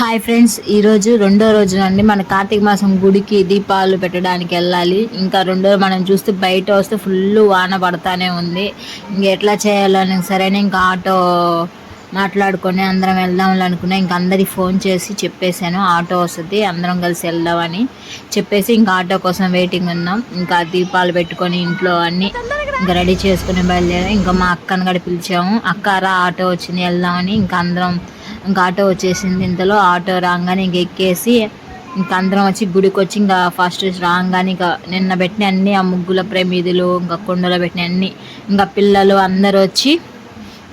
Hi friends ఈరోజు రెండో రోజు నుండి మన కార్తీక మాసం గుడికి దీపాలు పెట్టడానికి వెళ్ళాలి. ఇంకా రెండో మనం చూస్తే బయట వస్తే ఫుల్ వాన పడతానే ఉంది. ఇంక ఎట్లా చేయాలని సరైన ఇంకా ఆటో మాట్లాడుకొని అందరం వెళ్దాం అనుకున్నా ఇంకా అందరికి ఫోన్ చేసి చెప్పేశాను. ఆటో వస్తుంది అందరం కలిసి వెళ్దామని చెప్పేసి ఇంకా ఆటో కోసం వెయిటింగ్ ఉన్నాం. ఇంకా దీపాలు పెట్టుకొని ఇంట్లో అన్ని ఇంకా రెడీ చేసుకుని బయలుదేరాం. ఇంకా మా అక్కను కూడా పిలిచాము. అక్క రా ఆటో వచ్చింది వెళ్దామని. ఇంకా అందరం ఇంకా ఆటో వచ్చేసింది. ఇంతలో ఆటో రాగానే ఇంక ఎక్కేసి ఇంకా అందరం వచ్చి గుడికి వచ్చి ఇంకా ఫస్ట్ రాగానే ఇంకా నిన్న పెట్టిన అన్ని ఆ ముగ్గుల ప్రమిదులు ఇంకా కుండలో పెట్టిన అన్ని ఇంకా పిల్లలు అందరూ వచ్చి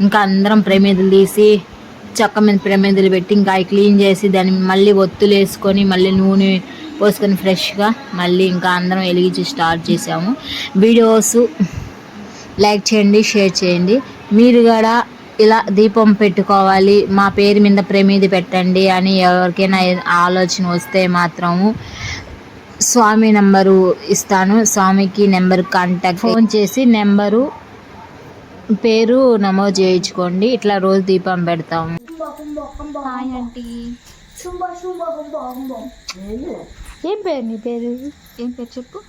ఇంకా అందరం ప్రమిదులు తీసి చక్క మీద ప్రమిదులు పెట్టి ఇంకా అవి క్లీన్ చేసి దాన్ని మళ్ళీ ఒత్తులు వేసుకొని మళ్ళీ నూనె పోసుకొని ఫ్రెష్గా మళ్ళీ ఇంకా అందరం వెలిగించి స్టార్ట్ చేసాము. వీడియోస్ లైక్ చేయండి షేర్ చేయండి. మీరు కూడా ఇలా దీపం పెట్టుకోవాలి మా పేరు మీద ప్రమీది పెట్టండి అని ఎవరికైనా ఆలోచన వస్తే మాత్రము స్వామి నెంబరు ఇస్తాను. స్వామికి నెంబర్ కాంటాక్ట్ ఫోన్ చేసి నెంబరు పేరు నమోదు చేయించుకోండి. ఇట్లా రోజు దీపం పెడతాము. ఏం పేరు నీ పేరు? ఏం పేరు చెప్పు?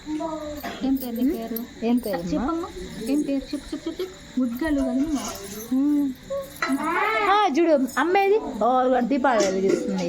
ఏం పేరు నీ పేరు? ఏం పేరు చెప్పమ్మా. ఏం పేరు చెప్పు చెప్పు చెప్పు. కానీ చూడు అమ్మేది ఓ దీపాలు వెలిగిస్తుంది?